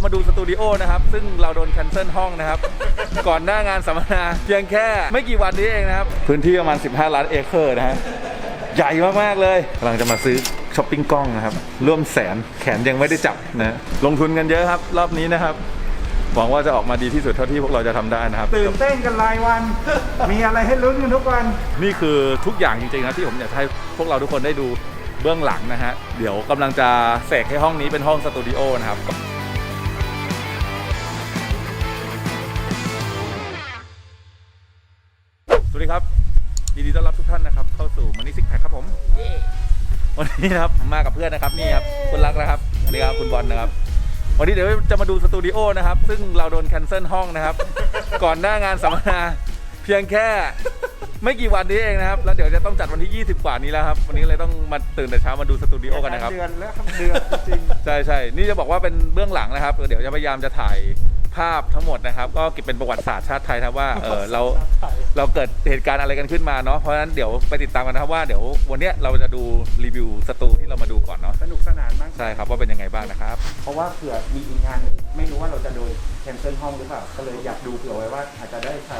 จะมาดูสตูดิโอนะครับ ซึ่งเราโดนแคนเซิลห้องนะครับ ก่อนหน้างานสัมมนาเพียงแค่ไม่กี่วันนี้เองนะครับ พื้นที่ประมาณ 15 ล้านเอเคอร์นะฮะใหญ่มาก ๆ เลยกำลังจะมาซื้อช้อปปิ้งกล้องนะครับ ร่วมแสนแขนยังไม่ได้จับนะลงทุนกันเยอะครับ รอบนี้นะครับหวังว่าจะออกมาดีที่สุดเท่าที่พวกเราจะทำได้นะครับ ตื่นเต้นกันรายวัน มีอะไรให้ลุ้นกันทุกวัน นี่คือทุกอย่างจริงๆนะที่ผมอยากให้พวกเราทุกคนได้ดูเบื้องหลังนะฮะ เดี๋ยวกำลังจะเสกให้ห้องนี้เป็นห้องสตูดิโอนะครับ นนี้นะครับผมมากับเพื่อนนะครับนี่ครับคุณรักนะครับอันนี้ครับคุณบอลนะครับ วันนี้เดี๋ยวจะมาดูสตูดิโอนะครับ ซึ่งเราโดนแคนเซิลห้องนะครับ ก่อนหน้างานสัมมนาเพียงแค่ไม่กี่วันนี้เองนะครับ แล้วเดี๋ยวจะต้องจัดวันที่ 20 กว่านี้แล้วครับ วันนี้เลยต้องมาตื่นแต่เช้ามาดูสตูดิโอกันนะครับ เดือนแล้วครับเดือนจริงใช่ใช่นี่จะบอกว่าเป็นเบื้องหลังนะครับ เดี๋ยวจะพยายามจะถ่าย ภาพทั้งหมดนะครับ ก็เก็บเป็นประวัติศาสตร์ชาติไทยนะครับว่าเออเราเราเกิดเหตุการณ์อะไรกันขึ้นมาเนาะเพราะฉะนั้นเดี๋ยวไปติดตามกันนะครับว่าเดี๋ยววันเนี้ยเราจะดูรีวิวสตูที่เรามาดูก่อนเนาะสนุกสนานมาก ใช่ครับว่าเป็นยังไงบ้างนะครับ เพราะว่าเผื่อมีอีกงานไม่รู้ว่าเราจะโดนแคนเซิลห้องหรือเปล่า ก็เลยอยากดูเผื่อไว้ว่าอาจจะได้ใช้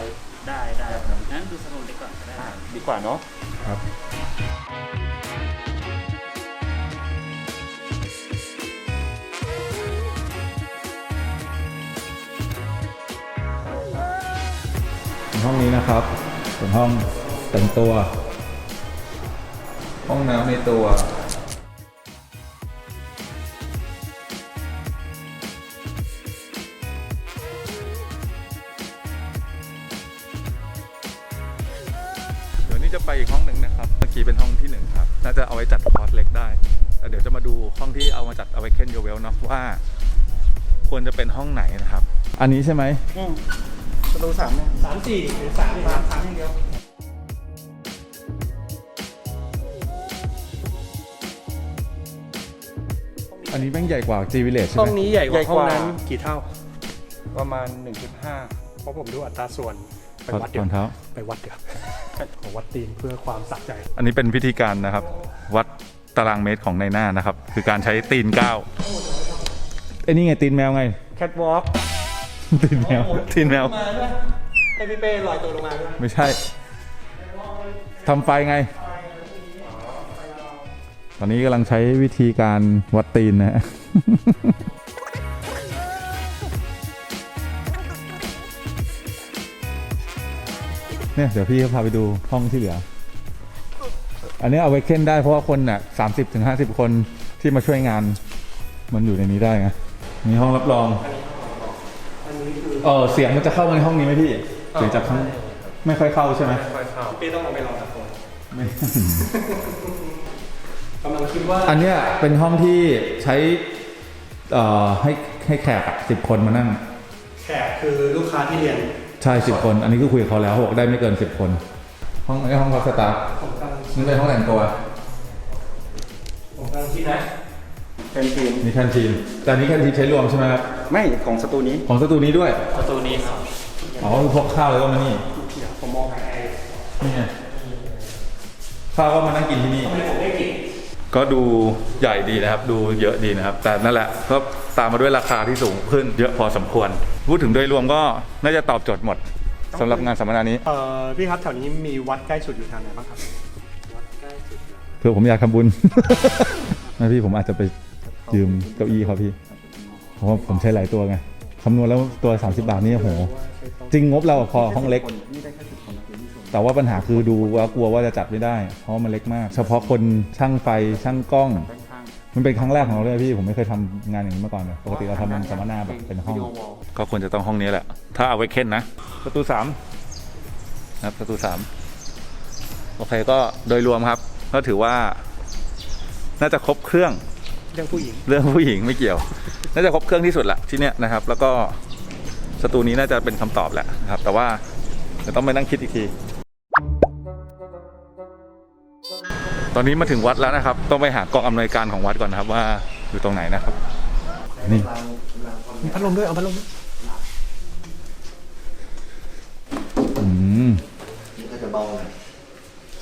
ได้ได้งั้นดูสนุกดีกว่อนก็ได้ อ่าดีกว่าเนาะ ครับ ห้องนี้นะครับ เป็นห้องแต่งตัว ห้องน้ำในตัว เดี๋ยวนี้จะไปอีกห้องหนึ่งนะครับ เมื่อกี้เป็นห้องที่หนึ่งครับ น่าจะเอาไว้จัดคอร์สเล็กได้แต่เดี๋ยวจะมาดูห้องที่เอามาจัดเอาไว้เคนโยเวลเนาะว่า ควรจะเป็นห้องไหนนะครับ อันนี้ใช่ไหม ประตูสามเนี่ยสามสี่หรือสามสามสามอย่างเดียวอันนี้แม่งใหญ่กว่า G Village ใช่ห้ไหอมงนี้ใหญ่กว่าห้องนั้นกี่เท่า ประมาณ 1.5 เพราะผมดูอัตราส่วนไปถอดวัดเดี๋รยวองเท้า ไปวัดเดี๋ยวขอวัดตีนเพื่อความสะใจอันนี้เป็นพิธีการนะครับ วัดตารางเมตรของในหน้านะครับ คือการใช้ตีนก้าวไอ้นี่ไงตีนแมวไง แคทวอล์ก ตีนแมวตีนแมวให้พี่เป้ลอยตัวลงมาด้วยไม่ใช่ทำไฟไง ตอนนี้กำลังใช้วิธีการวัดตีนนะฮะ เนี่ยเดี๋ยวพี่เขาพาไปดูห้องที่เหลือ อันนี้เอาไว้เค้นได้เพราะว่าคนน่ะสามสิบถึงห้าสิบคนที่มาช่วยงาน มันอยู่ในนี้ได้ไงมีห้องรับรอง เออเสียงมันจะเข้ามาในห้องนี้ไหมพี่เสียงจากข้างไม่ค่อยเข้าใช่ไหมพี่ต้องลงไปรอตะโกนไม่กำลังคิดว่าอันเนี้ยเป็นห้องที่ใช้เอ่อให้ให้แขกสิบคนมานั่ง แขกคือลูกค้าที่เรียนใช่สิบคน อันนี้ก็คุยกับเขาแล้วเขาบอกได้ไม่เกินสิบคน ห้องไอ้ห้องพักสตาฟผมกำลังนี่เป็นห้องแต่งตัวผมกำลังคิดนะ แคนทีนมีแคนทีนแต่อันนี้แคนทีนใช้รวมใช่ไหมครับไม่ของสตูนี้ของสตูนี้ด้วยประตูนี้ครับอ๋อคือพกข้าวแล้วก็มานี่เดี๋ยวผมมองหาไอ้นี่ไงข้าวก็มานั่งกินที่นี่ผมได้กลิ่นก็ดูใหญ่ดีนะครับ ดูเยอะดีนะครับ แต่นั่นแหละก็ตามมาด้วยราคาที่สูงขึ้นเยอะพอสมควร พูดถึงโดยรวมก็น่าจะตอบโจทย์หมดสำหรับงานสัมมนานี้เอ่อพี่ครับแถวนี้มีวัดใกล้สุดอยู่ทางไหนบ้างครับเพื่อผมอยากทำบุญนะพี่ผมอาจจะไป ยืมเก้าอี้เขาพี่เพราะว่าผมใช้หลายตัวไงคำนวณแล้วตัว 30 บาทนี่โอ้โหจริงงบเราอะพอห้องเล็กแต่ว่าปัญหาคือดูว่ากลัวว่าจะจัดไม่ได้ เพราะมันเล็กมาก เฉพาะคนช่างไฟช่างกล้องมันเป็นครั้งแรกของเราเลยพี่ผมไม่เคยทำงานอย่างนี้มาก่อนเลยปกติเราทำเป็นสัมมนาแบบเป็นห้องก็ควรจะต้องห้องนี้แหละ ถ้าเอาไว้เค้นนะ ประตูสามนะครับประตูสามโอเคก็โดยรวมครับ ก็ถือว่า น่าจะครบเครื่อง เรื่องผู้หญิง เรื่องผู้หญิงไม่เกี่ยว น่าจะครบเครื่องที่สุดละที่เนี้ยนะครับ แล้วก็สตูนี้น่าจะเป็นคำตอบแหละนะครับ แต่ว่าจะต้องไปนั่งคิดอีกที ตอนนี้มาถึงวัดแล้วนะครับ ต้องไปหากองอำนวยการของวัดก่อนนะครับ ว่าอยู่ตรงไหนนะครับ นี่มีพัดลมด้วยเอาพัดลมอืม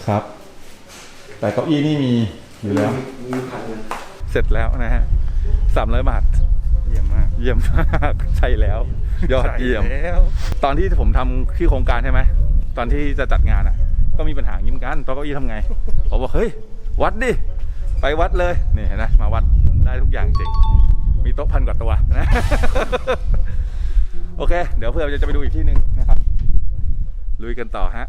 ครับ แต่เก้าอี้นี่มีอยู่แล้ว เสร็จแล้วนะฮะสามร้อยบาท เยี่ยมมาก เยี่ยมมากใช่แล้ว ยอดเยี่ยมตอนที่ผมทำที่โครงการใช่ไหม ตอนที่จะจัดงานอะ ก็มีปัญหายิ้มกันโต๊ะเก้าอี้ทำไงผมบอกเฮ้ย วัดดิ ไปวัดเลยนี่เห็นไหมมาวัดได้ทุกอย่างจริง มีโต๊ะพันกว่าตัวนะ โอเค เดี๋ยวเพื่อจะไปดูอีกที่หนึ่งนะครับ ลุยกันต่อฮะ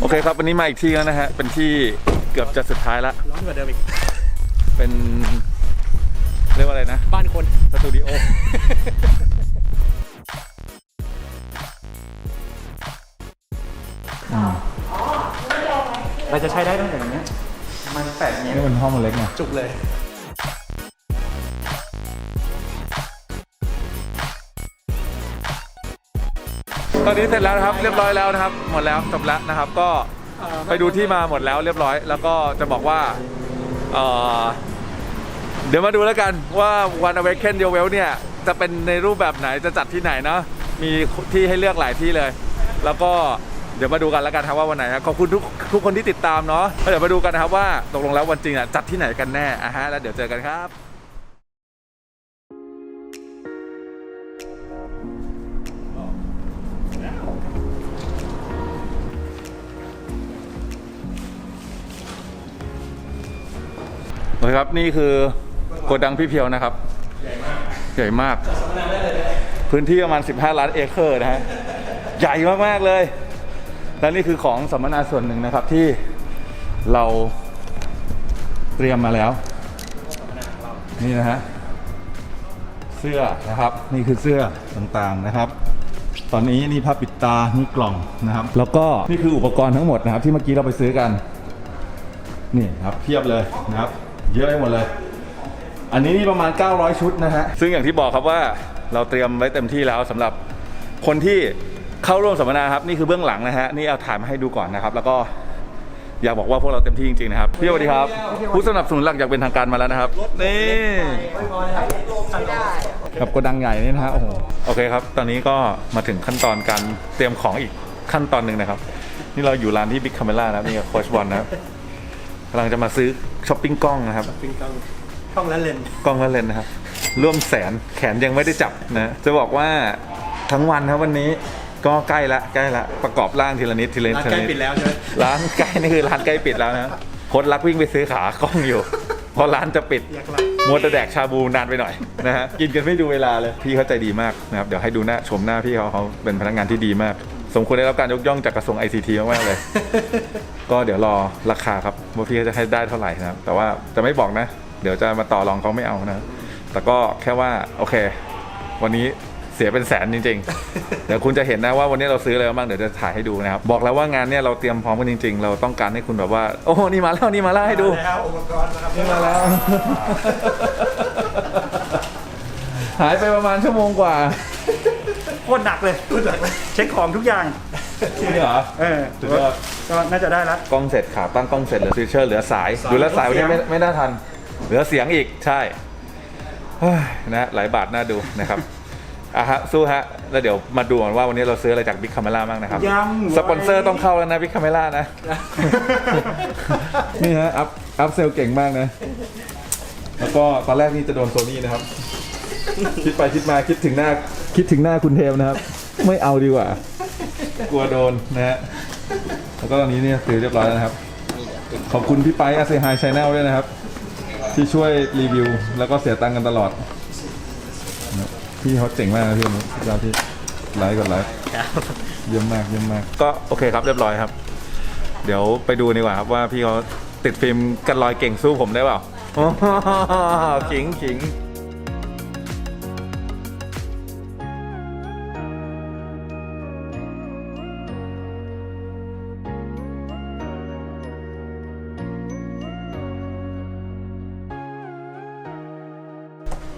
โอเคครับวันนี้มาอีกที่แล้วนะฮะ เป็นที่ เกือบจะสุดท้ายละ ร้อนกว่าเดิมอีก เป็นเรียกว่าอะไรนะ บ้านคน สตูดิโอ เราจะใช้ได้ตั้งแต่อย่างเนี้ยมันแปดเมตรนี่มันห้องมันเล็กไงจุกเลย ตอนนี้เสร็จแล้วนะครับ เรียบร้อยแล้วนะครับ หมดแล้วจบแล้วนะครับ ก็ ไปดูที่มาหมดแล้วเรียบร้อย แล้วก็จะบอกว่าเเดี๋ยวมาดูแล้วกันว่า One Awaken Your Well เนี่ย จะเป็นในรูปแบบไหนจะจัดที่ไหนเนาะมีที่ให้เลือกหลายที่เลย แล้วก็เดี๋ยวมาดูกันแล้วกันครับว่าวันไหนครับขอบคุณทุกทุกคนที่ติดตามเนาะแล้วเดี๋ยวมาดูกันนะครับว่าตกลงแล้ววันจริงอะจัดที่ไหนกันแน่อะฮะแล้วเดี๋ยวเจอกันครับ เคครับนี่คือโกดังพี่เพียวนะครับ ใหญ่มาก พื้นที่ประมาณ 15 ล้านเอเคอร์นะฮะ ใหญ่มากๆเลย และนี่คือของสัมมนาส่วนหนึ่งนะครับที่เราเตรียมมาแล้ว นี่นะฮะ เสื้อนะครับ นี่คือเสื้อต่างๆนะครับ ตอนนี้นี่ผ้าปิดตา นี่กล่องนะครับ แล้วก็นี่คืออุปกรณ์ทั้งหมดนะครับ ที่เมื่อกี้เราไปซื้อกัน นี่ครับเพียบเลยนะครับ เยอะไปหมดเลย อันนี้นี่ประมาณ 900 ชุดนะฮะ ซึ่งอย่างที่บอกครับว่าเราเตรียมไว้เต็มที่แล้วสำหรับคนที่เข้าร่วมสัมมนาครับ นี่คือเบื้องหลังนะฮะ นี่เอาถ่ายมาให้ดูก่อนนะครับ แล้วก็อยากบอกว่าพวกเราเต็มที่จริงๆนะครับพี่สวัสดีครับ ผู้สนับสนุนหลักอยากเป็นทางการมาแล้วนะครับนี่กับโกดังใหญ่นี่นะฮะโอ้โหโอเคครับ ตอนนี้ก็มาถึงขั้นตอนการเตรียมของอีกขั้นตอนหนึ่งนะครับ นี่เราอยู่ร้านที่บิ๊กคาเมล่านะนี่กับโคชบอลนะครับ กำลังจะมาซื้อช้อปปิ้งกล้องนะครับ ปิงกองกล้องและเลนส์กล้องละเลนส์นะครับ ร่วมแสนแขนยังไม่ได้จับนะ จะบอกว่าทั้งวันครับวันนี้ก็ใกล้ละใกล้ละประกอบร่างทีละนิดทีละนิดร้านทีใกล้ละนิด ปิดแล้วใช่ไหมร้านใกล้นี่คือร้านใกล้ปิดแล้วนะโคตรรักวิ่งไปซื้อขากล้องอยู่ เพราะร้านจะปิด อยากหลับมัวแต่แดกชาบูนานไปหน่อยนะฮะ กินกันไม่ดูเวลาเลย พี่เขาใจดีมากนะครับ เดี๋ยวให้ดูหน้าชมหน้าพี่เขาเขาเป็นพนักงานที่ดีมาก สมควรได้รับการยกย่องจากกระทรวง ICT มากๆเลย ก็เดี๋ยวรอราคาครับว่าพี่เขาจะให้ได้เท่าไหร่นะครับแต่ว่าจะไม่บอกนะ เดี๋ยวจะมาต่อรองเขาไม่เอานะ แต่ก็แค่ว่าโอเค วันนี้เสียเป็นแสนจริง ๆ เดี๋ยวคุณจะเห็นนะว่าวันนี้เราซื้ออะไรมาบ้างเดี๋ยวจะถ่ายให้ดูนะครับ บอกแล้วว่างานเนี้ยเราเตรียมพร้อมกันจริง ๆ เราต้องการให้คุณแบบว่า โอ้โหนี่มาแล้วนี่มาแล้วให้ดูแล้วอุปกรณ์นะครับนี่มาแล้ว หายไปประมาณชั่วโมงกว่า โคตรหนักเลยเช็คของทุกอย่าง จริงเหรอ เออสุดยอด ก็น่าจะได้แล้วกล้องเสร็จขาตั้งกล้องเสร็จเหลือสวิตเชอร์เหลือสาย ดูแลวสายวันนี้ไม่ไม่น่าทัน เหลือเสียงอีกใช่เฮ้ยนะหลายบาทน่าดูนะครับอะฮะสู้ฮะแล้วเดี๋ยวมาดูกันว่าวันนี้เราซื้ออะไรจากบิ๊กคาเมล่าบ้างนะครับยังสปอนเซอร์ต้องเข้าแล้วนะบิ๊กคาเมล่านะ นี่ฮะอัพอัพเซลเก่งมากนะ แล้วก็ตอนแรกนี่จะโดนโซนี่นะครับ คิดไปคิดมาคิดถึงหน้า คิดถึงหน้าคุณเทมนะครับ ไม่เอาดีกว่า กลัวโดนนะฮะแล้วก็ตอนนี้เนี่ยซื้อเรียบร้อยแล้วนะครับ ขอบคุณพี่ไปอาเซฮายชาแนลด้วยนะครับ ที่ช่วยรีวิว แล้วก็เสียตังค์กันตลอด พี่เขาเจ๋งมากนะพี่นุ๊กเจ้าที่ไลค์กดไลค์เยี่ยมมากเยี่ยมมาก ก็โอเคครับเรียบร้อยครับ เดี๋ยวไปดูดีกว่าครับว่าพี่เขาติดฟิล์มกันรอยเก่งสู้ผมได้เปล่าโอ้โหขิงขิง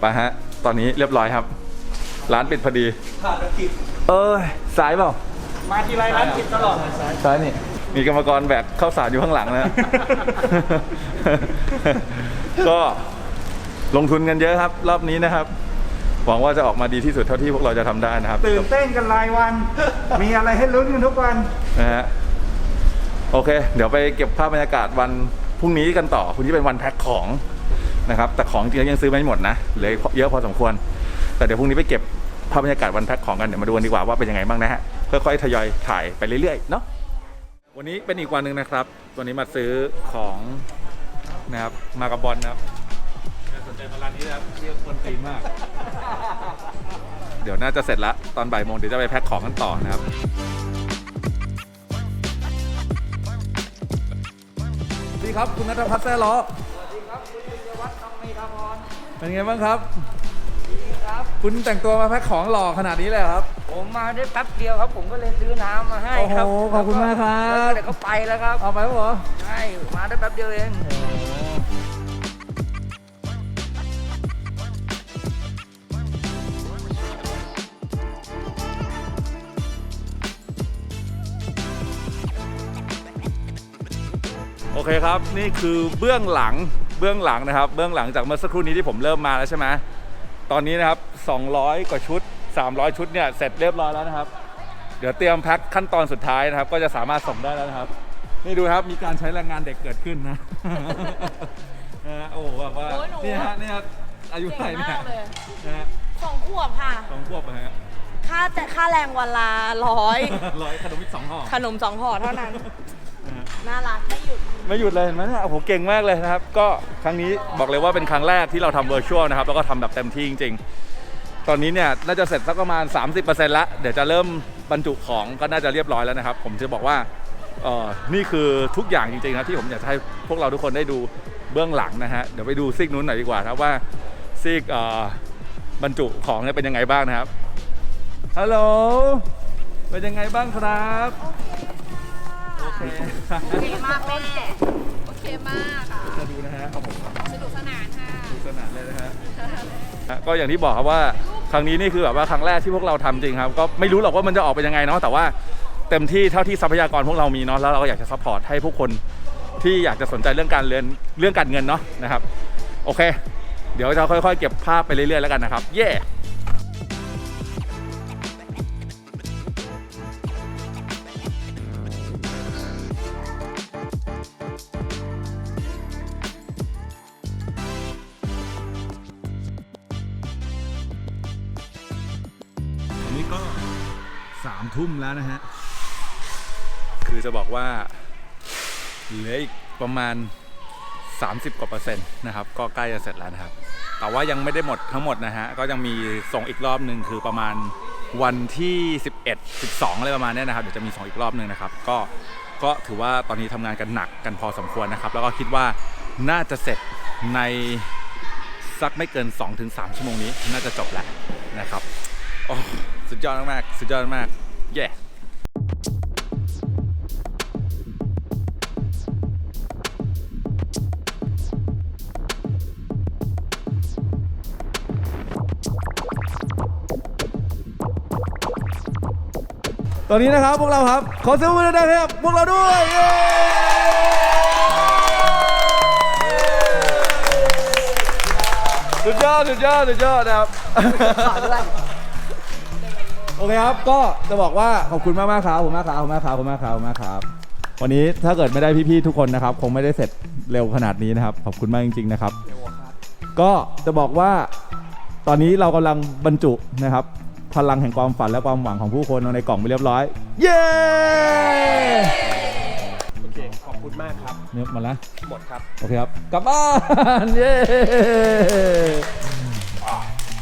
ไปฮะ ตอนนี้เรียบร้อยครับ ร้านปิดพอดีผ่านกิจเอ้ยสายเปล่า มาทีไรร้านปิดตลอดใช่นี่ มีกรรมกรแบกข้าวสารอยู่ข้างหลังนะ ก็ลงทุนกันเยอะครับ รอบนี้นะครับ หวังว่าจะออกมาดีที่สุดเท่าที่พวกเราจะทำได้นะครับตื่นเต้นกันรายวัน มีอะไรให้ลุ้นกันทุกวัน นะฮะโอเค เดี๋ยวไปเก็บภาพบรรยากาศวันพรุ่งนี้กันต่อพรุ่งนี้เป็นวันแพ็คของ นะครับแต่ของจริงๆยังซื้อไม่หมดนะเหลือเยอะพอสมควร แต่เดี๋ยวพรุ่งนี้ไปเก็บภาพบรรยากาศวันแพ็คของกันเดี๋ยวมาดูกันดีกว่าว่าเป็นยังไงบ้างนะฮะค่อยๆทยอยถ่ายไปเรื่อยๆเนาะวันนี้เป็นอีกวันหนึ่งนะครับ วันนี้มาซื้อของนะครับมากับบอลนะครับสนใจมาร้านนี้นะครับเที่ยวคนตีมาก เดี๋ยวน่าจะเสร็จละตอนบ่ายโมงเดี๋ยวจะไปแพ็คของกันต่อนะครับสวัสดีครับคุณนัทพัฒน์แซ่ล้อสวัสดีครับคุณ วิญวัฒน์น้องเมธาพรเป็นไงบ้างครับ ครับ คุณแต่งตัวมาแพ็คของหล่อขนาดนี้เลยเหรอครับ ผมมาได้แป๊บเดียวครับ ผมก็เลยซื้อน้ำมาให้ครับโอ้โหขอบคุณมากครับ แล้วก็เดี๋ยวก็ไปแล้วครับเอาไปปะเหรอ ใช่มาได้แป๊บเดียวเองโอเคครับ นี่คือเบื้องหลัง เบื้องหลังนะครับ เบื้องหลังจากเมื่อสักครู่นี้ที่ผมเริ่มมาแล้วใช่ไหมตอนนี้นะครับ 200 กว่าชุด 300 ชุดเนี่ยเสร็จเรียบร้อยแล้วนะครับ เดี๋ยวเตรียมแพ็คขั้นตอนสุดท้ายนะครับ ก็จะสามารถส่งได้แล้วนะครับ นี่ดูครับมีการใช้แรงงานเด็กเกิดขึ้นนะนะฮะโอ้โหแบบว่าโอ้ยหนูนี่ฮะนี่ฮะอายุเท่าไหร่เนี่ยเก่งมากเลยนะฮะสองขวบค่ะ สองขวบนะฮะค่าแต่ค่าแรงวันละร้อย ร้อยขนมอีกสองห่อ ขนมสองห่อเท่านั้น นะฮะน่ารักไม่หยุดไม่หยุดเลยเห็นไหมเนี่ยโอ้โหเก่งมากเลยนะครับ ก็ครั้งนี้บอกเลยว่าเป็นครั้งแรกที่เราทำเวอร์ชวลนะครับ แล้วก็ทำแบบเต็มที่จริงๆ ตอนนี้เนี่ยน่าจะเสร็จสักประมาณ 30%แล้วเดี๋ยวจะเริ่มบรรจุของก็น่าจะเรียบร้อยแล้วนะครับ ผมจะบอกว่าเออนี่คือทุกอย่างจริงๆนะที่ผมอยากจะให้พวกเราทุกคนได้ดูเบื้องหลังนะฮะเดี๋ยวไปดูซีกนู้นหน่อยดีกว่านะครับว่าซีกเอ่อบรรจุของเนี่ยเป็นยังไงบ้างนะครับฮัลโหลเป็นยังไงบ้างครับ โอเค โอเคมากแม่โอเคมากค่ะจะดูนะฮะเอาผมสนุกสนานค่ะสนุกสนานเลยนะฮะก็อย่างที่บอกครับว่าครั้งนี้นี่คือแบบว่าครั้งแรกที่พวกเราทำจริงครับ ก็ไม่รู้หรอกว่ามันจะออกเป็นยังไงเนาะแต่ว่าเต็มที่เท่าที่ทรัพยากรพวกเรามีเนาะแล้วเราก็อยากจะซัพพอร์ตให้ผู้คนที่อยากจะสนใจเรื่องการเรียนเรื่องการเงินเนาะนะครับ โอเค เดี๋ยวจะค่อยๆ เก็บภาพไปเรื่อยๆแล้วกันนะครับ เย้อั นะฮะ คือจะบอกว่าเหลืออีกประมาณ 30 กว่าเปอร์เซ็นต์นะครับ ก็ใกล้จะเสร็จแล้วนะครับ แต่ว่ายังไม่ได้หมดทั้งหมดนะฮะ ก็ยังมีส่งอีกรอบหนึ่งคือประมาณวันที่ 11 12อะไรประมาณนี้นะครับเดี๋ยวจะมีส่งอีกรอบหนึ่งนะครับ ก็ก็ถือว่าตอนนี้ทำงานกันหนักกันพอสมควรนะครับ แล้วก็คิดว่าน่าจะเสร็จในสักไม่เกิน 2-3 ชั่วโมงนี้ น่าจะจบแล้วนะครับโอ้สุดยอดมากๆสุดยอดมาก อนนี้นะครับพวกเราครับ ขอเสียงปรบมือดังๆให้กับพวกเราด้วยเย้สุดยอดสุดยอดสุดยอดนะครับ โอเคครับ ก็จะบอกว่าขอบคุณมากมากๆครับขอบคุณมากครับขอบคุณมากครับขอบคุณมากครับขอบคุณมากครับ วันนี้ถ้าเกิดไม่ได้พี่ๆทุกคนนะครับ คงไม่ได้เสร็จเร็วขนาดนี้นะครับ ขอบคุณมากจริงๆนะครับ ก็จะบอกว่าตอนนี้เรากำลังบรรจุนะครับ พลังแห่งความฝันและความหวังของผู้คนในกล่องไปเรียบร้อย เย้โอเค ขอบคุณมากครับเนี่ยหมาแล้วหมดครับ โอเคครับ กลับบ้านเย้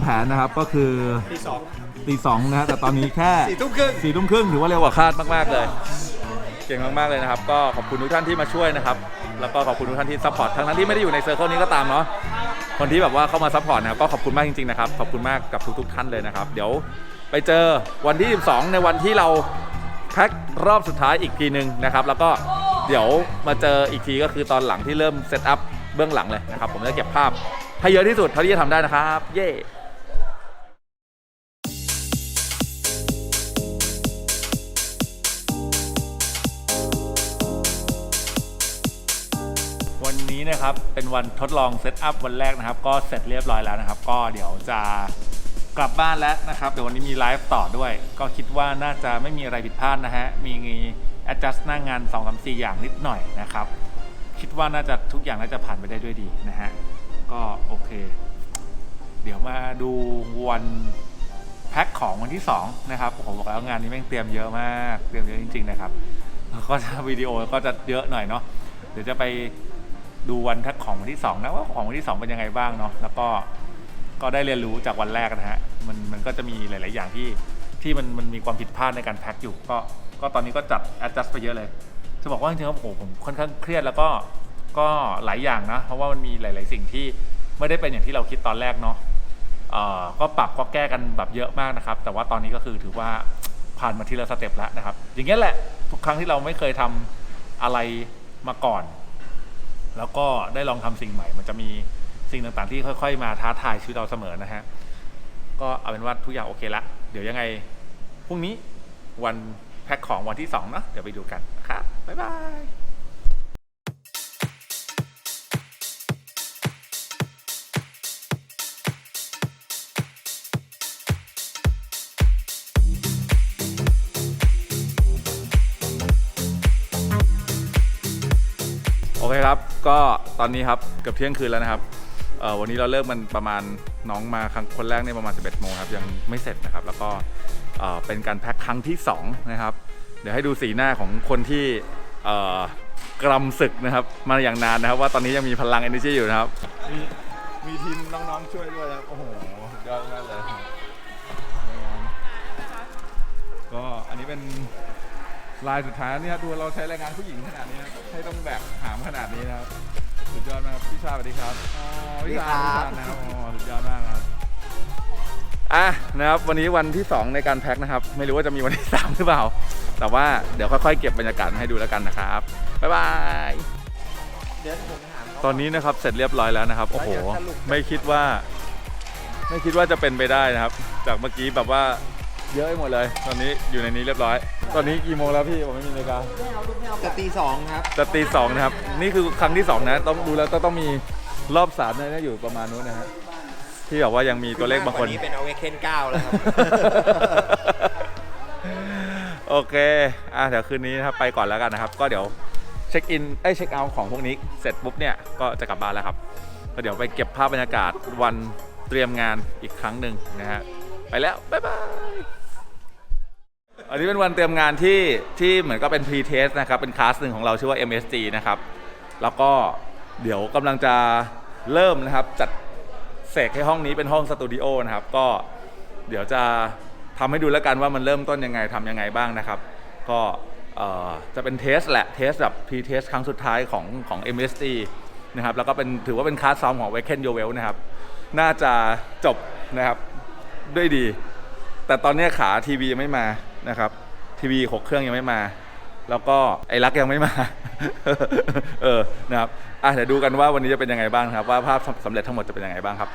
แผนนะครับก็คือตีสองตีสองนะฮะแต่ตอนนี้แค่สี่ทุ่มครึ่งสี่ทุ่มครึ่งถือว่าเร็วกว่าคาดมากๆเลย เก่งมากๆเลยนะครับ ก็ขอบคุณทุกท่านที่มาช่วยนะครับ แล้วก็ขอบคุณทุกท่านที่ซัพพอร์ตทั้งนั้นที่ไม่ได้อยู่ในเซอร์เคิลนี้ก็ตามเนาะ คนที่แบบว่าเข้ามาซัพพอร์ตนะครับก็ขอบคุณมากจริงๆนะครับขอบคุณมากกับทุกๆท่านเลยนะครับ เดี๋ยวไปเจอวันที่ 12 ในวันที่เราแพ็ครอบสุดท้ายอีกทีหนึ่งนะครับ แล้วก็เดี๋ยวมาเจออีกทีก็คือตอนหลังที่เริ่มเซตอัพเบื้องหลังเลยนะครับ ผมจะเก็บภาพให้เยอะที่สุดเท่าที่จะทำได้นะครับ เย้ นี้นะครับเป็นวันทดลองเซตอัพวันแรกนะครับ ก็เสร็จเรียบร้อยแล้วนะครับ ก็เดี๋ยวจะกลับบ้านแล้วนะครับเดี๋ยววันนี้มีไลฟ์ต่อด้วย ก็คิดว่าน่าจะไม่มีอะไรผิดพลาดนะฮะมี adjust หน้างาน 2 3 4 อย่างนิดหน่อยนะครับ คิดว่าน่าจะทุกอย่างน่าจะผ่านไปได้ด้วยดีนะฮะก็โอเค เดี๋ยวมาดูวันแพ็คของวันที่ 2 นะครับผมบอกแล้วงานนี้แม่งเตรียมเยอะมาก เตรียมเยอะจริง ๆ นะครับ ก็จะวิดีโอก็จะเยอะหน่อยเนาะเดี๋ยวจะไป ดูวันแพ็คของวันที่ 2 นะว่าของวันที่ 2 เป็นยังไงบ้างเนาะแล้วก็ก็ได้เรียนรู้จากวันแรกนะฮะมันมันก็จะมีหลาย ๆ อย่างที่ที่มันมันมีความผิดพลาดในการแพ็คอยู่ ก็ก็ตอนนี้ก็จัด adjust ไปเยอะเลย จะบอกว่าจริงๆแล้วโอ้โหผมค่อนข้างเครียดแล้วก็ก็หลายอย่างนะ เพราะว่ามันมีหลาย ๆ สิ่งที่ไม่ได้เป็นอย่างที่เราคิดตอนแรกเนาะเอ่อก็ปรับก็แก้กันแบบเยอะมากนะครับ แต่ว่าตอนนี้ก็คือถือว่าผ่านมาทีละสเต็ปแล้วนะครับ อย่างเงี้ยแหละทุกครั้งที่เราไม่เคยทำอะไรมาก่อน แล้วก็ได้ลองทำสิ่งใหม่ มันจะมีสิ่งต่างๆ ที่ค่อย ๆ มาท้าทายชีวิตเราเสมอนะฮะ ก็เอาเป็นว่าทุกอย่างโอเคละ เดี๋ยวยังไงพรุ่งนี้วันแพ็คของวันที่สองเนาะเดี๋ยวไปดูกันนะครับบ๊ายบาย ครับ ก็ตอนนี้ครับเกือบเที่ยงคืนแล้วนะครับเอ่อวันนี้เราเริ่มมันประมาณน้องมาครั้งคนแรกเนี่ยประมาณ 11โมงครับยังไม่เสร็จนะครับ แล้วก็เอ่อเป็นการแพ็คครั้งที่ 2 นะครับ เดี๋ยวให้ดูสีหน้าของคนที่เอ่อกรำศึกนะครับ มาอย่างนานนะครับ ว่าตอนนี้ยังมีพลัง energy อยู่นะครับ มีมีทีมน้องๆช่วยด้วยครับโอ้โหสุดยอดมากเลย ก็อันนี้เป็น ลายสุดท้ายนี่ครับดูเราใช้แรงงานผู้หญิงขนาดนี้นะให้ต้องแบกหามขนาดนี้นะครับสุดยอดมากครับพี่ชาสวัสดีครับอ๋อพี่ชาพี่ชานะครับอ๋อสุดยอดมากครับอะนะครับวันนี้วันที่ 2 ในการแพ็คนะครับ ไม่รู้ว่าจะมีวันที่ 3 หรือเปล่า แต่ว่าเดี๋ยวค่อยๆเก็บบรรยากาศมาให้ดูแล้วกันนะครับ บ๊ายบายเดี๋ยวผมถามเขาตอนนี้นะครับเสร็จเรียบร้อยแล้วนะครับ โอ้โหแล้วเดี๋ยวสรุปไม่คิดว่า ไม่คิดว่าจะเป็นไปได้นะครับ จากเมื่อกี้แบบว่า เยอะไปหมดเลย ตอนนี้อยู่ในนี้เรียบร้อย ตอนนี้กี่โมงแล้วพี่ผมไม่มีนาฬิกาจะตีสองครับ จะตีสองนะครับ นี่คือครั้งที่สองนะ ต้องดูแล้วต้องต้องมีรอบสามเนี่ยนะอยู่ประมาณนู้นนะฮะที่แบบว่ายังมีตัวเลขบางคน นี้เป็นเอาเวเคนเก้าแล้วครับ โอเค อะเดี๋ยวคืนนี้นะครับไปก่อนแล้วกันนะครับ ก็เดี๋ยวเช็คอินเอ้ยเช็คเอาท์ของพวกนี้เสร็จปุ๊บเนี่ยก็จะกลับบ้านแล้วครับ ก็เดี๋ยวไปเก็บภาพบรรยากาศวันเตรียมงานอีกครั้งหนึ่งนะฮะ ไปแล้ว บ๊ายบาย อันนี้เป็นวันเตรียมงานที่ที่เหมือนก็เป็นพรีเทสนะครับ เป็นคลาสหนึ่งของเราชื่อว่า MSG นะครับ แล้วก็เดี๋ยวกำลังจะเริ่มนะครับ จัดเสกให้ห้องนี้เป็นห้องสตูดิโอนะครับ ก็เดี๋ยวจะทำให้ดูแล้วกันว่ามันเริ่มต้นยังไงทำยังไงบ้างนะครับ ก็จะเป็นเทสแหละเทสแบบพรีเทสครั้งสุดท้ายของของ MSG นะครับ แล้วก็เป็นถือว่าเป็นคลาสซ้อมของ w a k e n y o w e l นะครับ น่าจะจบนะครับด้วยดี แต่ตอนนี้ขาทีวียังไม่มา นะครับทีวีหกเครื่องยังไม่มา แล้วก็ไอ้รักยังไม่มา เออนะครับอะเดี๋ยวดูกันว่าวันนี้จะเป็นยังไงบ้างครับ ว่าภาพสำเร็จทั้งหมดจะเป็นยังไงบ้างครับ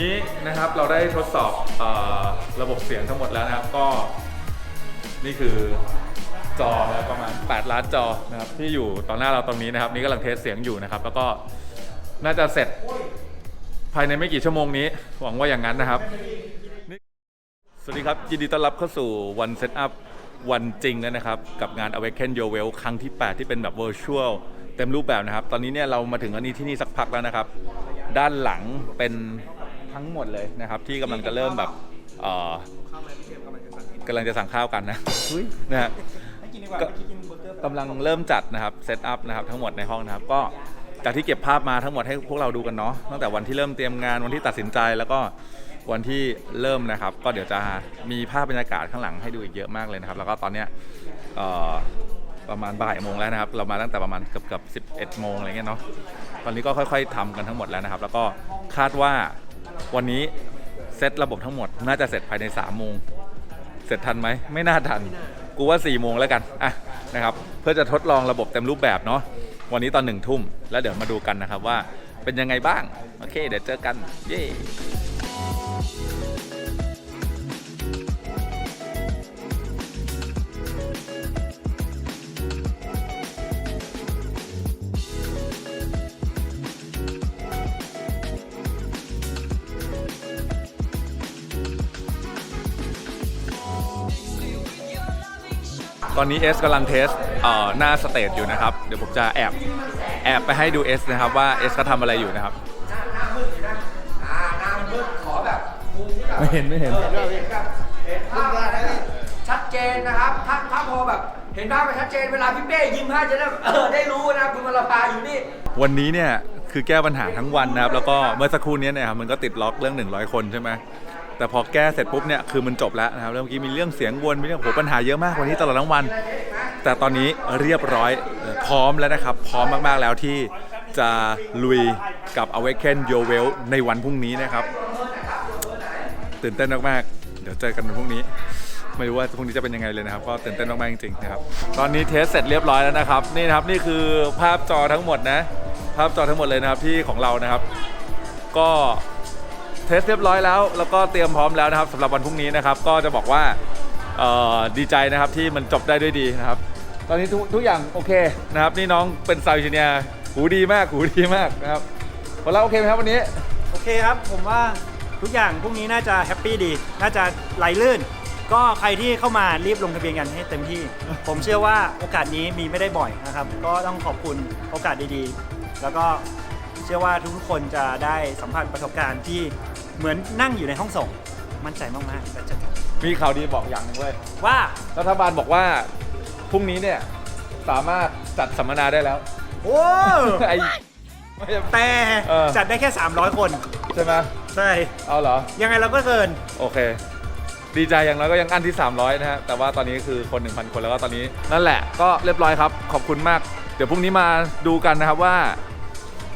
นี้นะครับเราได้ทดสอบอระบบเสียงทั้งหมดแล้วนะครับก็นี่คือจอนะรประมาณ 8 ล้านจอนะครับที่อยู่ต่อหน้าเราตรงนี้นะครับ นี่กำลังเทสเสียงอยู่นะครับ แล้วก็น่าจะเสร็จภายในไม่กี่ชั่วโมงนี้ หวังว่าอย่างนั้นนะครับ สวัสดีครับยินดีต้อนรับเข้าสู่วันเซตอัพวันจริงแล้วนะครับ กับงาน Awaken Your Well ครั้งที่ 8 ที่เป็นแบบ Virtual เต็มรูปแบบนะครับ ตอนนี้เนี่ยเรามาถึงอันนี้ที่นี่สักพักแล้วนะครับ ด้านหลังเป็น ทั้งหมดเลยนะครับ ที่กำลังจะเริ่มแบบเอ่อกำลังจะสั่งข้าวกันนะนะฮะก็กำลังเริ่มจัดนะครับเซตอัพนะครับทั้งหมดในห้องนะครับ ก็จากที่เก็บภาพมาทั้งหมดให้พวกเราดูกันเนาะตั้งแต่วันที่เริ่มเตรียมงานวันที่ตัดสินใจแล้วก็วันที่เริ่มนะครับ ก็เดี๋ยวจะมีภาพบรรยากาศข้างหลังให้ดูอีกเยอะมากเลยนะครับ แล้วก็ตอนเนี้ยเอ่อประมาณบ่ายโมงแล้วนะครับ เรามาตั้งแต่ประมาณเกือบเกือบสิบเอ็ดโมงอะไรเงี้ยเนาะตอนนี้ก็ค่อย ๆทำกันทั้งหมดแล้วนะครับ แล้วก็คาดว่า วันนี้เซตระบบทั้งหมด น่าจะเสร็จภายใน3ามโมง เสร็จทันไหม ไม่น่าทัน กูว่า4ี่โมงแล้วกัน อะนะครับ เพื่อจะทดลองระบบเต็มรูปแบบเนาะ วันนี้ตอนหนึ่งทุ่ม แล้วเดี๋ยวมาดูกันนะครับว่าเป็นยังไงบ้าง โอเค เดี๋ยวเจอกัน เย้ ตอนนี้เอสกำลังเทสเอ่อหน้าสเตจอยู่นะครับ เดี๋ยวผมจะแอบแอบไปให้ดูเอสนะครับว่าเอสเขาทำอะไรอยู่นะครับไม่เห็นไม่เห็นชัดเจนนะครับ ถ้าถ้าพอแบบเห็นภาพไปชัดเจนเวลาพี่เป้ยิ้มให้จะได้แบบเออได้รู้นะคุณมาลาพาอยู่นี่ วันนี้เนี่ยคือแก้ปัญหาทั้งวันนะครับ แล้วก็เมื่อสักครู่นี้เนี่ยครับมันก็ติดล็อกเรื่อง 100 คนใช่ไหม แต่พอแก้เสร็จปุ๊บเนี่ยคือมันจบแล้วนะครับแล้วเมื่อกี้มีเรื่องเสียงวนมีเรื่องโหปัญหาเยอะมากวันนี้ตลอดทั้งวัน แต่ตอนนี้เรียบร้อยพร้อมแล้วนะครับ พร้อมมากๆแล้วที่จะลุยกับ Awaken Your Well ในวันพรุ่งนี้นะครับ ตื่นเต้นมากๆเดี๋ยวเจอกันวันพรุ่งนี้ ไม่รู้ว่าพรุ่งนี้จะเป็นยังไงเลยนะครับ ก็ตื่นเต้นมากๆจริงๆนะครับตอนนี้เทสเสร็จเรียบร้อยแล้วนะครับนี่นะครับนี่คือภาพจอทั้งหมดนะ ภาพจอทั้งหมดเลยนะครับที่ของเรานะครับ ก็ เทสเรียบร้อยแล้ว แล้วก็เตรียมพร้อมแล้วนะครับสำหรับวันพรุ่งนี้นะครับ ก็จะบอกว่าดีใจนะครับที่มันจบได้ด้วยดีนะครับ ตอนนี้ทุกทุกอย่างโอเคนะครับ นี่น้องเป็นซาวด์เนจิเนียหูดีมากหูดีมากนะครับพอแล้วโอเคไหมครับวันนี้โอเคครับผมว่าทุกอย่างพรุ่งนี้น่าจะแฮปปี้ดี น่าจะไหลลื่น ก็ใครที่เข้ามารีบลงทะเบียนกันให้เต็มที่ ผมเชื่อว่าโอกาสนี้มีไม่ได้บ่อยนะครับ ก็ต้องขอบคุณโอกาสดีๆ แล้วก็เชื่อว่าทุกคนจะได้สัมผัสประสบการณ์ที่ เหมือนนั่งอยู่ในห้องส่ง มั่นใจมากๆและจะมีข่าวดีบอกอย่างหนึงเว้ยว่า รัฐบาลบอกว่า พรุ่งนี้เนี่ยสามารถจัดสัมมนาได้แล้ว โอ้ไอ้ไม่ใช่ แต่เออ จัดได้แค่ 300 คน ใช่ไหมใช่ เอาเหรอ ยังไงเราก็เกิน โอเค ดีใจอย่างน้อยก็ยังอันที่ 300 นะฮะ แต่ว่าตอนนี้คือคน 1,000 คนแล้วก็ตอนนี้ นั่นแหละก็เรียบร้อยครับ ขอบคุณมาก เดี๋ยวพรุ่งนี้มาดูกันนะครับว่า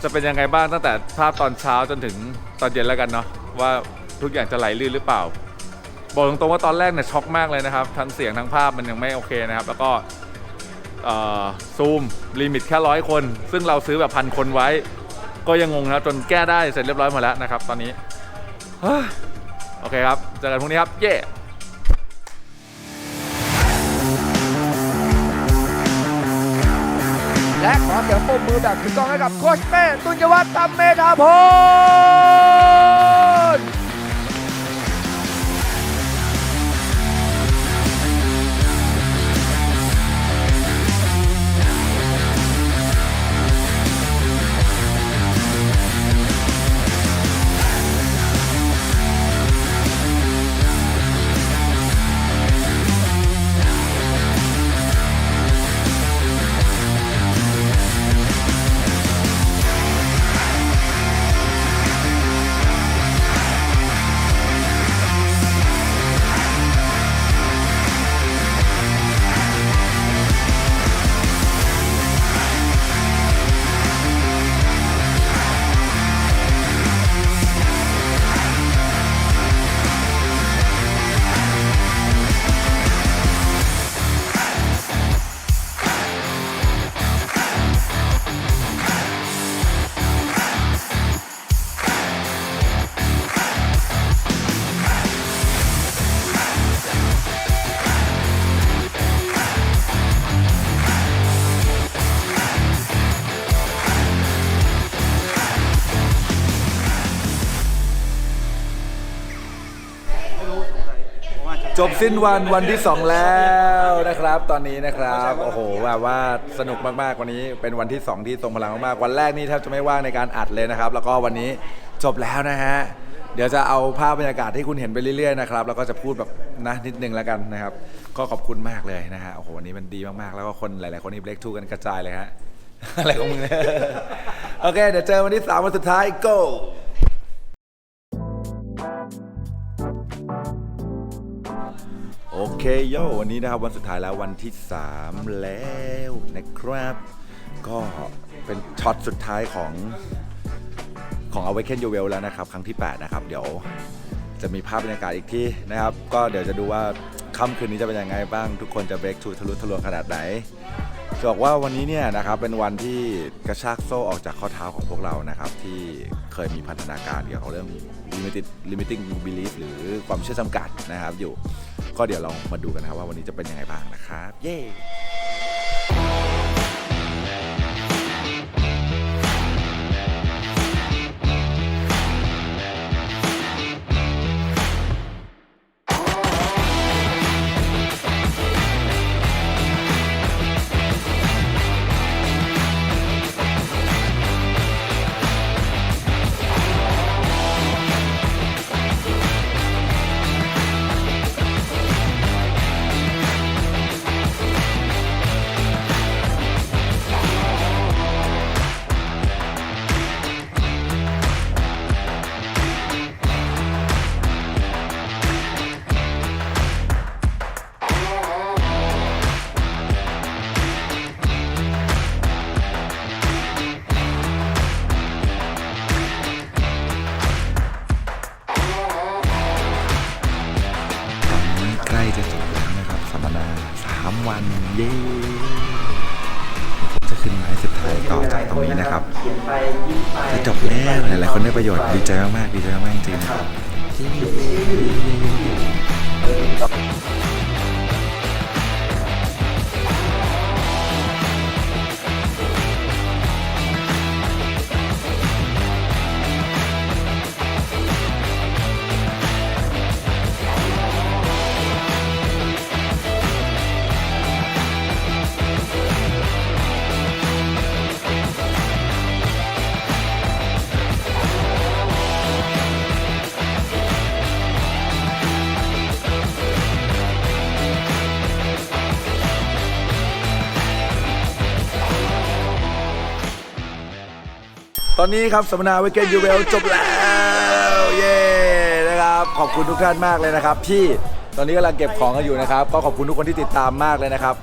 จะเป็นยังไงบ้างตั้งแต่ภาพตอนเช้าจนถึงตอนเย็นแล้วกันเนาะ ว่าทุกอย่างจะไหลลื่นหรือเปล่า บอกตรงๆว่าตอนแรกเนี่ยช็อกมากเลยนะครับ ทั้งเสียงทั้งภาพมันยังไม่โอเคนะครับ แล้วก็ซูมลิมิตแค่ร้อยคน ซึ่งเราซื้อแบบพันคนไว้ ก็ยังงงนะครับจนแก้ได้เสร็จเรียบร้อยหมดแล้วนะครับ ตอนนี้โอเคครับเจอกันพรุ่งนี้ครับ เย้และขอเสียงปรบมือแบบถูกต้องให้กับโคชเป้ตุนยวัฒน์ตัมเมธาพล จบสิ้นวันวันที่ 2 แล้วนะครับ ตอนนี้นะครับโอ้โหแบบว่าสนุกมากๆวันนี้ เป็นวันที่ 2 ที่ทรงพลังมากๆวันแรกนี่แทบจะไม่ว่างในการอัดเลยนะครับ แล้วก็วันนี้จบแล้วนะฮะเดี๋ยวจะเอาภาพบรรยากาศที่คุณเห็นไปเรื่อยๆนะครับแล้วก็จะพูดแบบนะนิดนึงแล้วกันนะครับ ก็ขอบคุณมากเลยนะฮะโอ้โหวันนี้มันดีมากๆแล้วก็คนหลายๆคนนี่เบรกทูกันกระจายเลยฮะอะไรของมึงเนี่ยโอเค เดี๋ยวเจอวันที่สามวันสุดท้าย go เคโยวันนี้นะครับวันสุดท้ายแล้ววันที่ 3 แล้วนะครับ ก็เป็นช็อตสุดท้ายของของ Awaken Your Well แล้วนะครับ ครั้งที่ 8 นะครับ เดี๋ยวจะมีภาพบรรยากาศอีกที่นะครับ ก็เดี๋ยวจะดูว่าค่ำคืนนี้จะเป็นยังไงบ้าง ทุกคนจะเบรกทูทะลุทะลวงขนาดไหนจะบอกว่าวันนี้เนี่ยนะครับเป็นวันที่กระชากโซ่ออกจากข้อเท้าของพวกเรานะครับ ที่เคยมีพันธนาการเกี่ยวกับเรื่อง limited limiting belief หรือความเชื่อจำกัดนะครับอยู่ ก็เดี๋ยวเรามาดูกันนะครับว่าวันนี้จะเป็นยังไงบ้างนะครับ เย้ จะจบแล้วนะครับสัมมนาสามวันเย้ผมจะขึ้นไม้สุดท้ายต่อจากตรงนี้นะครับจะจบแล้วหลายๆคนได้ประโยชน์ดีใจมากๆดีใจมากจริงๆนะครับ ตอนนี้ครับสัมมนาวิกเกนยูเวลจบแล้วเย้นะครับขอบคุณทุกท่านมากเลยนะครับ ที่ตอนนี้กำลังเก็บของกันอยู่นะครับ ก็ขอบคุณทุกคนที่ติดตามมากเลยนะครับ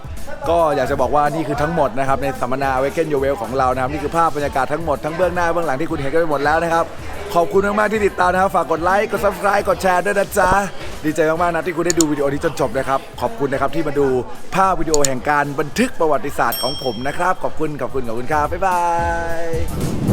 ก็อยากจะบอกว่านี่คือทั้งหมดนะครับในสัมมนาวิกเกนยูเวลของเรานะครับนี่คือภาพบรรยากาศทั้งหมดทั้งเบื้องหน้าเบื้องหลังที่คุณเห็นกันไปหมดแล้วนะครับขอบคุณมากๆที่ติดตามนะครับฝากกดไลค์กด subscribe กดแชร์ด้วยนะจ๊ะดีใจมากๆนะที่คุณได้ดูวิดีโอนี้จนจบนะครับขอบคุณนะครับที่มาดูภาพวิดีโอแห่งการบันทึกประวัติศาสตร์ของผมนะครับ ขอบคุณขอบคุณขอบคุณครับบ๊ายบาย